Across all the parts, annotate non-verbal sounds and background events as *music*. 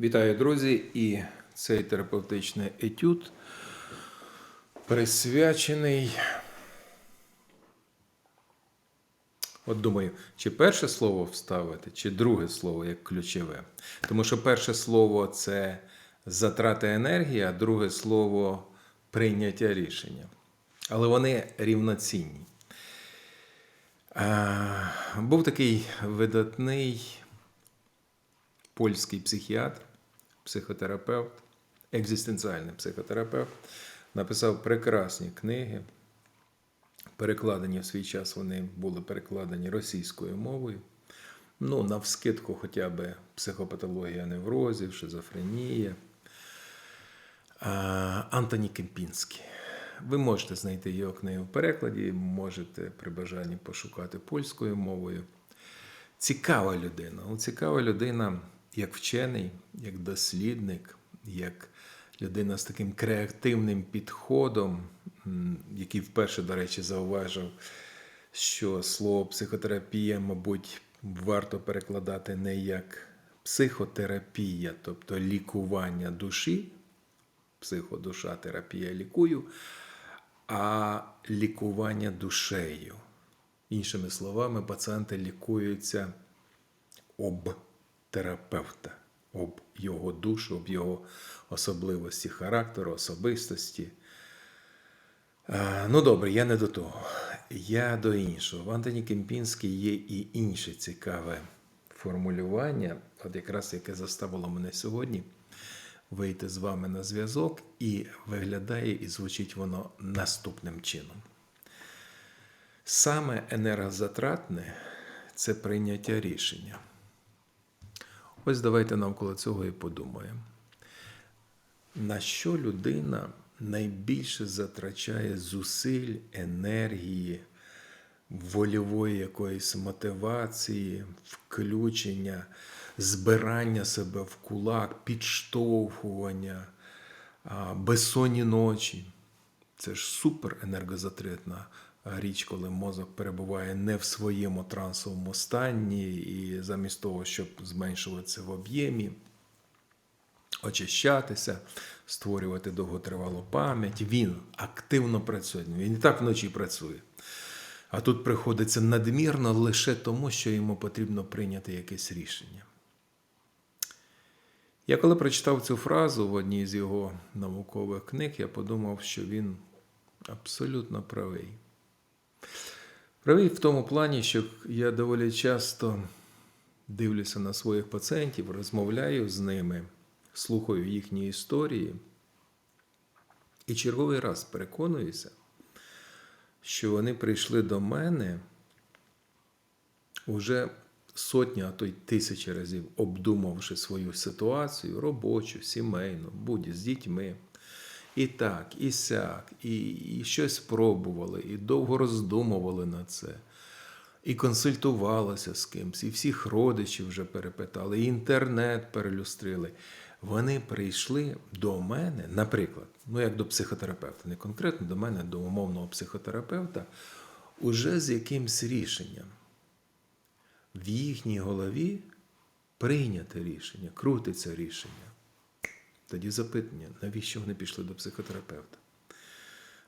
Вітаю, друзі! І цей терапевтичний етюд присвячений. От думаю, чи перше слово вставити, чи друге слово як ключове. Тому що перше слово це затрата енергії, а друге слово прийняття рішення. Але вони рівноцінні. Був такий видатний польський психіатр, психотерапевт, екзистенціальний психотерапевт, написав прекрасні книги. Перекладені в свій час вони були перекладені російською мовою. Ну, навскидку хоча б психопатологія неврозів, шизофренія. Антоні Кемпінський. Ви можете знайти його книгу в перекладі, можете при бажанні пошукати польською мовою. Цікава людина. Ну, Цікава людина як вчений, як дослідник, як людина з таким креативним підходом, який вперше, до речі, зауважив, що слово психотерапія, мабуть, варто перекладати не як психотерапія, тобто лікування душі, психодуша, терапія лікую, а лікування душею. Іншими словами, пацієнти лікуються об терапевта, об його душу, об його особливості характеру, особистості. Ну добре, я не до того. Я до іншого. В Антоні Кемпінській є і інше цікаве формулювання, от якраз яке заставило мене сьогодні вийти з вами на зв'язок, і виглядає і звучить воно наступним чином. Саме енергозатратне це прийняття рішення. Ось давайте навколо цього і подумаємо. На що людина найбільше затрачає зусиль, енергії, вольової якоїсь мотивації, включення, збирання себе в кулак, підштовхування, безсонні ночі. Це ж супер енергозатратна річ, коли мозок перебуває не в своєму трансовому стані, і замість того, щоб зменшуватися в об'ємі, очищатися, створювати довготривалу пам'ять, він активно працює. Він і так вночі працює. А тут приходиться надмірно лише тому, що йому потрібно прийняти якесь рішення. Я коли прочитав цю фразу в одній з його наукових книг, я подумав, що він абсолютно правий. Правий в тому плані, що я доволі часто дивлюся на своїх пацієнтів, розмовляю з ними, слухаю їхні історії. І черговий раз переконуюся, що вони прийшли до мене уже сотні, а то й тисячі разів, обдумавши свою ситуацію, робочу, сімейну, будь з дітьми. І так, і сяк, і, і щось пробували, і довго роздумували на це, і консультувалися з кимсь, і всіх родичів вже перепитали, і інтернет перелюстрили. Вони прийшли до мене, наприклад, ну як до психотерапевта, не конкретно до мене, до умовного психотерапевта, уже з якимсь рішенням. В їхній голові прийняте рішення, крутиться рішення. Тоді запитання, навіщо вони пішли до психотерапевта?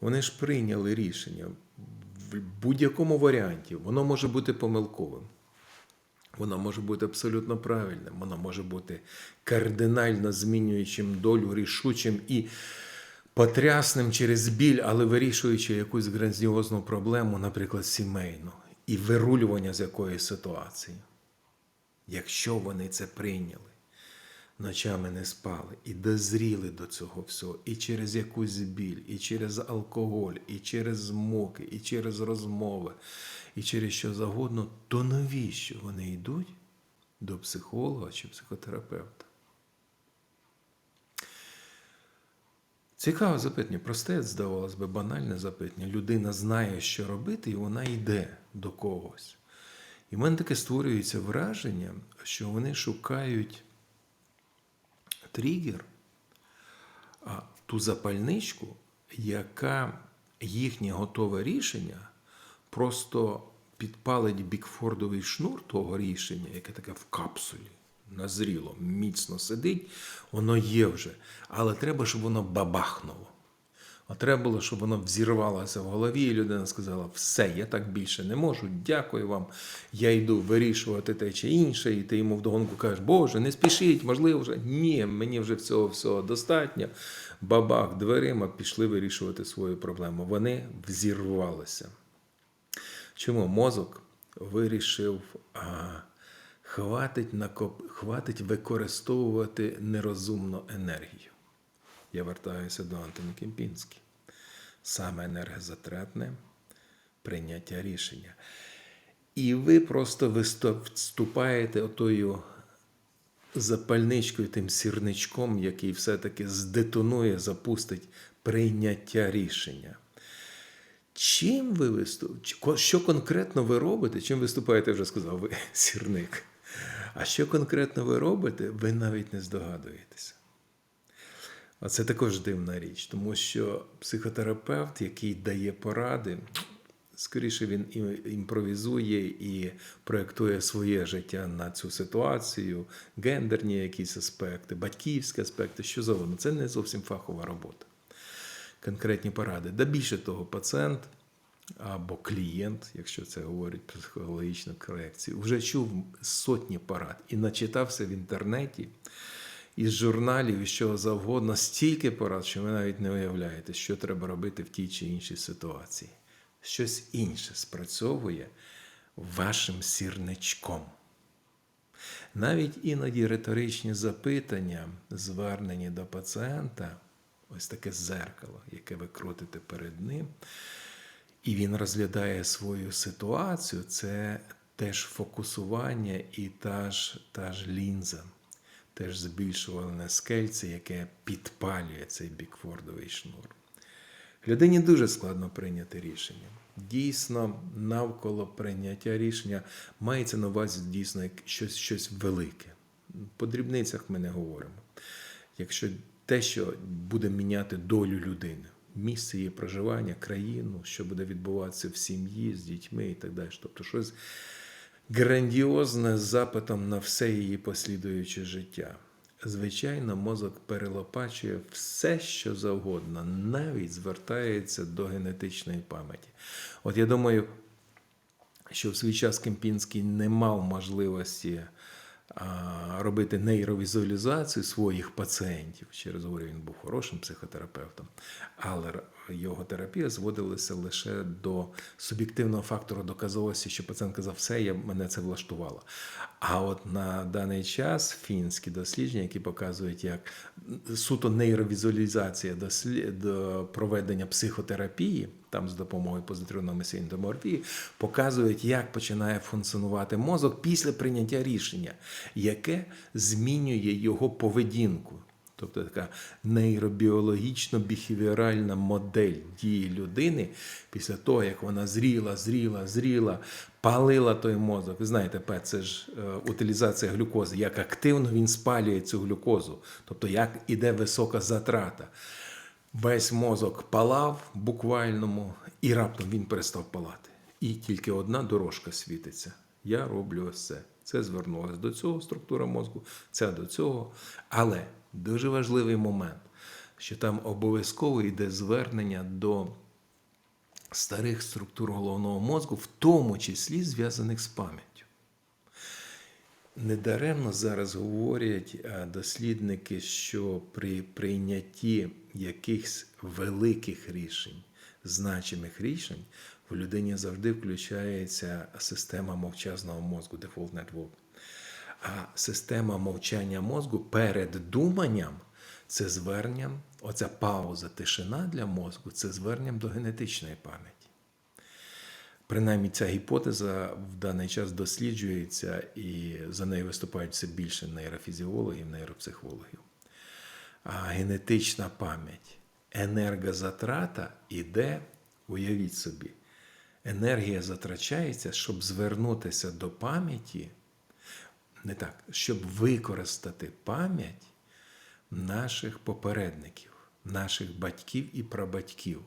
Вони ж прийняли рішення в будь-якому варіанті. Воно може бути помилковим. Воно може бути абсолютно правильним, воно може бути кардинально змінюючим долю, рішучим і потрясним через біль, але вирішуючи якусь грандіозну проблему, наприклад, сімейну, і вирулювання з якоїсь ситуації. Якщо вони це прийняли ночами не спали і дозріли до цього всього, і через якусь біль, і через алкоголь, і через муки, і через розмови, і через що завгодно, то навіщо вони йдуть до психолога чи психотерапевта? Цікаве запитання, просте, здавалось би, банальне запитання. Людина знає, що робити, і вона йде до когось. І в мене таке створюється враження, що вони шукають тригер, ту запальничку, яка їхнє готове рішення просто підпалить бікфордовий шнур того рішення, яке таке в капсулі. назріло, міцно сидить, воно є вже. Але треба, щоб воно бабахнуло. А треба було, щоб воно взірвалося в голові, і людина сказала: все, я так більше не можу, дякую вам. Я йду вирішувати те чи інше, і ти йому вдогонку кажеш, Боже, не спішіть, можливо, вже ні, мені вже всього всього достатньо. Бабах дверима пішли вирішувати свою проблему. Вони взірвалися. Чому мозок вирішив, а, хватить, накоп... хватить використовувати нерозумну енергію? Я вертаюся до Антоні Кемпінський. Саме енергозатратне прийняття рішення. І ви просто вступаєте отою запальничкою, тим сірничком, який все-таки здетонує, запустить прийняття рішення. Чим ви виступаєте? Що конкретно ви робите? Чим виступаєте, вже сказав ви, *laughs* сірник. А що конкретно ви робите, ви навіть не здогадуєтеся. А це також дивна річ, тому що психотерапевт, який дає поради, скоріше він імпровізує і проєктує своє життя на цю ситуацію, гендерні якісь аспекти, батьківські аспекти, що завгодно. Це не зовсім фахова робота. Конкретні поради. Да більше того, пацієнт або клієнт, якщо це говорить психологічну корекцію, вже чув сотні порад і начитався в інтернеті із журналів, і що завгодно, стільки порад, що ви навіть не уявляєте, що треба робити в тій чи іншій ситуації. Щось інше спрацьовує вашим сірничком. Навіть іноді риторичні запитання, звернені до пацієнта, ось таке зеркало, яке ви крутите перед ним, і він розглядає свою ситуацію, це теж фокусування і та ж, та ж лінза, теж збільшувальне скельце, яке підпалює цей бікфордовий шнур. Людині дуже складно прийняти рішення. Дійсно, навколо прийняття рішення мається на увазі дійсно щось, щось велике. По дрібницях ми не говоримо. Якщо те, що буде міняти долю людини, місце її проживання, країну, що буде відбуватися в сім'ї з дітьми і так далі. Тобто щось грандіозне з запитом на все її послідуюче життя. Звичайно, мозок перелопачує все, що завгодно, навіть звертається до генетичної пам'яті. От я думаю, що в свій час Кемпінський не мав можливості робити нейровізуалізацію своїх пацієнтів. Ще раз говорю, він був хорошим психотерапевтом, але його терапія зводилася лише до суб'єктивного фактору доказовості, що пацієнт казав, все, я, мене це влаштувало. А от на даний час фінські дослідження, які показують, як суто нейровізуалізація до проведення психотерапії, там з допомогою позитивної емоційної показують, як починає функціонувати мозок після прийняття рішення, яке змінює його поведінку. Тобто така нейробіологічно-біхевіоральна модель дії людини після того, як вона зріла, зріла, зріла, палила той мозок. Ви знаєте, це ж е, утилізація глюкози, як активно він спалює цю глюкозу, тобто як іде висока затрата. Весь мозок палав буквальному, і раптом він перестав палати. І тільки одна дорожка світиться. Я роблю ось це. Це звернулося до цього структура мозку, ця до цього. Але дуже важливий момент, що там обов'язково йде звернення до старих структур головного мозку, в тому числі зв'язаних з пам'яттю. Недаремно зараз говорять е, дослідники, що при прийнятті якихось великих рішень, значимих рішень, в людині завжди включається система мовчазного мозку, default network. А система мовчання мозку перед думанням це зверненням, оця пауза, тишина для мозку це зверненням до генетичної пам'яті. Принаймні, ця гіпотеза в даний час досліджується, і за нею виступають все більше нейрофізіологів, нейропсихологів. А генетична пам'ять, енергозатрата іде, уявіть собі, енергія затрачається, щоб звернутися до пам'яті, не так, щоб використати пам'ять наших попередників, наших батьків і прабатьків.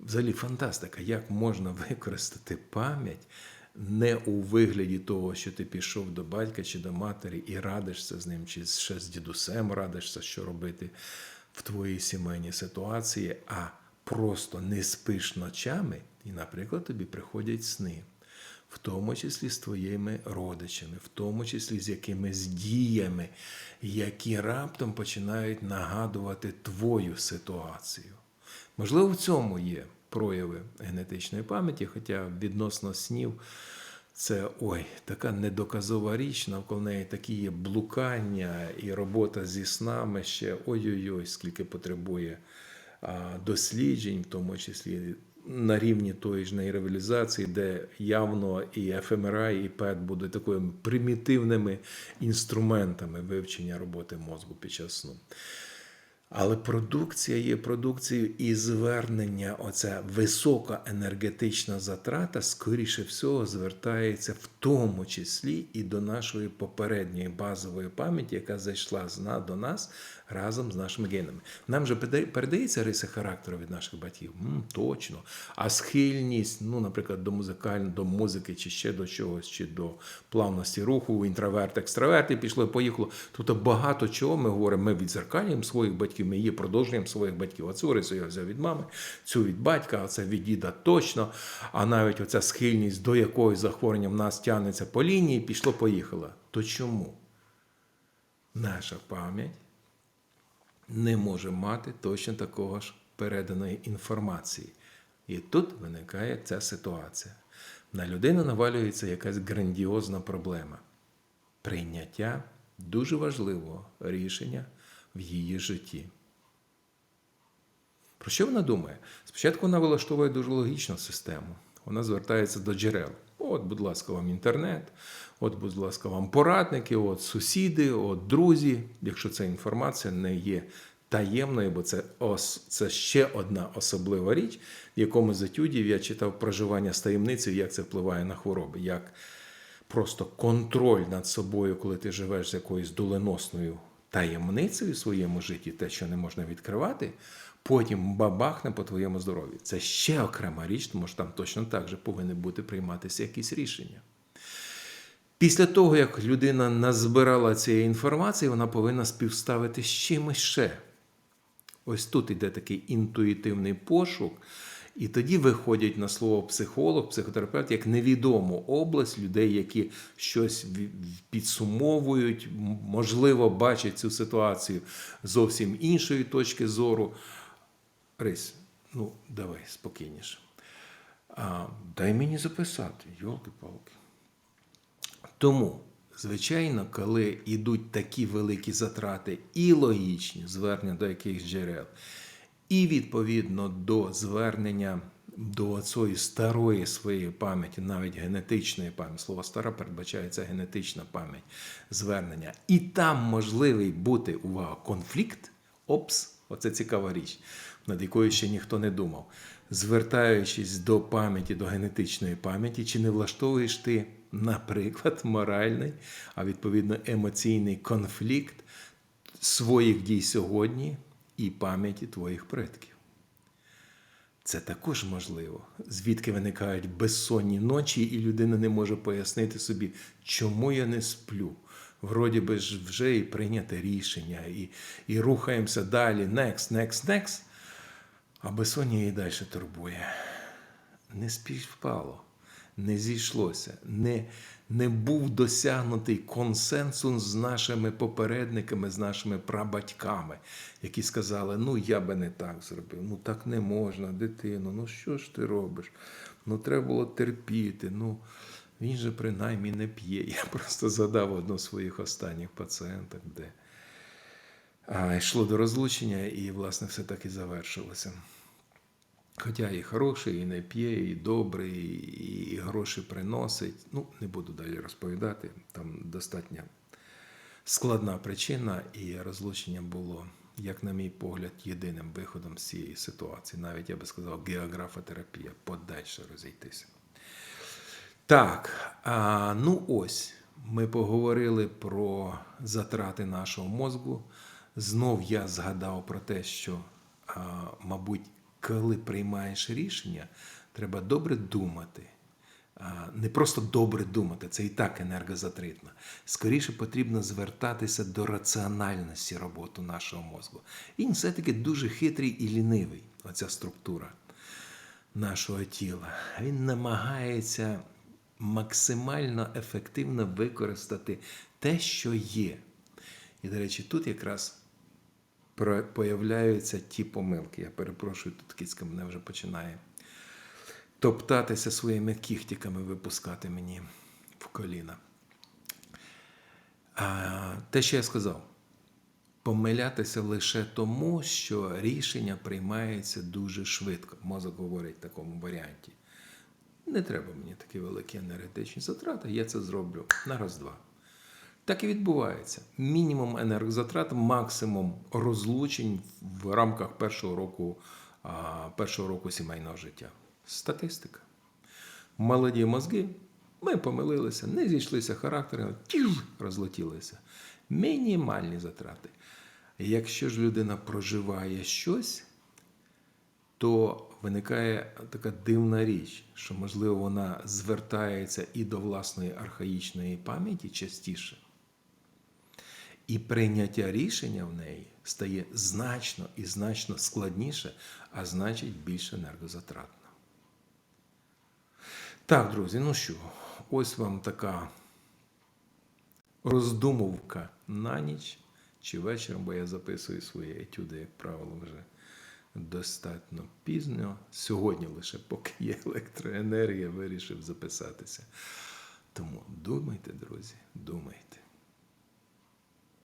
Взагалі фантастика, як можна використати пам'ять не у вигляді того, що ти пішов до батька чи до матері і радишся з ним, чи ще з дідусем радишся, що робити в твоїй сімейній ситуації, а просто не спиш ночами, і, наприклад, тобі приходять сни. В тому числі з твоїми родичами, в тому числі з якимись діями, які раптом починають нагадувати твою ситуацію. Можливо, в цьому є прояви генетичної пам'яті, хоча відносно снів це ой, така недоказова річ, навколо неї такі є блукання і робота зі снами ще ой-ой-ой, скільки потребує досліджень, в тому числі на рівні тої ж нейровілізації, де явно і ФМРА, і ПЕТ будуть такими примітивними інструментами вивчення роботи мозку під час сну. Але продукція є продукцією і звернення, оця висока енергетична затрата, скоріше всього, звертається в тому числі і до нашої попередньої базової пам'яті, яка зайшла до нас разом з нашими генами. Нам же передається риса характеру від наших батьків. М, точно. А схильність, ну, наприклад, до музикальної, до музики, чи ще до чогось, чи до плавності руху, інтроверт, екстраверт, і пішло, поїхало. Тобто багато чого ми говоримо, ми відзеркалюємо своїх батьків, ми є продовженням своїх батьків. Оцю рису я взяв від мами, цю від батька, а це від діда точно. А навіть оця схильність до якогось захворювання в нас тягнеться по лінії, пішло, поїхало. То чому? Наша пам'ять не може мати точно такого ж переданої інформації. І тут виникає ця ситуація. На людину навалюється якась грандіозна проблема прийняття дуже важливого рішення в її житті. Про що вона думає? Спочатку вона влаштовує дуже логічну систему. Вона звертається до джерел. От, будь ласка, вам інтернет, от, будь ласка, вам порадники, от сусіди, от друзі, якщо ця інформація не є таємною, бо це, ос, це ще одна особлива річ, в якому з етюдів я читав проживання з таємницею, як це впливає на хвороби, як просто контроль над собою, коли ти живеш з якоюсь доленосною таємницею в своєму житті, те, що не можна відкривати, потім бабахне по твоєму здоров'ю. Це ще окрема річ, тому що там точно так же повинні бути прийматися якісь рішення. Після того, як людина назбирала цієї інформації, вона повинна співставити з чимось ще. Ось тут іде такий інтуїтивний пошук, і тоді виходять на слово психолог, психотерапевт як невідому область людей, які щось підсумовують, можливо, бачать цю ситуацію зовсім іншої точки зору. Рись, ну давай спокійніше. А, дай мені записати, йолки-палки. Тому, звичайно, коли йдуть такі великі затрати і логічні звернення до якихось джерел, і відповідно до звернення до цієї старої своєї пам'яті, навіть генетичної пам'яті, слово стара передбачається генетична пам'ять звернення, і там можливий бути увага, конфлікт, опс, оце цікава річ, над якою ще ніхто не думав. Звертаючись до пам'яті, до генетичної пам'яті, чи не влаштовуєш ти, наприклад, моральний, а відповідно емоційний конфлікт своїх дій сьогодні і пам'яті твоїх предків. Це також можливо, звідки виникають безсонні ночі, і людина не може пояснити собі, чому я не сплю. Вроді би ж вже і прийняте рішення, і, і рухаємося далі. Next, next, next. А безсоння її далі турбує. Не співпало, не зійшлося, не, не був досягнутий консенсус з нашими попередниками, з нашими прабатьками, які сказали: ну я би не так зробив, ну так не можна, дитино, ну що ж ти робиш? Ну треба було терпіти. ну Він же принаймні не п'є. Я просто згадав одну з своїх останніх пацієнток, де а, йшло до розлучення, і, власне, все так і завершилося. Хоча і хороший, і не п'є, і добрий, і гроші приносить. Ну, не буду далі розповідати. Там достатньо складна причина, і розлучення було, як на мій погляд, єдиним виходом з цієї ситуації. Навіть я би сказав, географотерапія подальше розійтися. Так, а, ну ось ми поговорили про затрати нашого мозку. Знов я згадав про те, що, а, мабуть, коли приймаєш рішення, треба добре думати, не просто добре думати, це і так енергозатритно. Скоріше потрібно звертатися до раціональності роботи нашого мозку. Він все-таки дуже хитрий і лінивий, оця структура нашого тіла. Він намагається максимально ефективно використати те, що є. І, до речі, тут якраз появляються ті помилки. Я перепрошую, тут кицька мене вже починає топтатися своїми кіхтиками, випускати мені в коліна. А, те, що я сказав, помилятися лише тому, що рішення приймається дуже швидко. Мозок говорить в такому варіанті. Не треба мені такі великі енергетичні затрати, я це зроблю на раз-два. Так і відбувається. Мінімум енергозатрат, максимум розлучень в рамках першого року, першого року сімейного життя. Статистика. Молоді мозги, ми помилилися, не зійшлися характерами, розлетілися. Мінімальні затрати. Якщо ж людина проживає щось, то виникає така дивна річ, що, можливо, вона звертається і до власної архаїчної пам'яті частіше, і прийняття рішення в неї стає значно і значно складніше, а значить більш енергозатратно. Так, друзі, ну що, ось вам така роздумовка на ніч чи вечором, бо я записую свої етюди, як правило, вже достатньо пізно. Сьогодні лише поки є електроенергія, вирішив записатися. Тому думайте, друзі, думайте.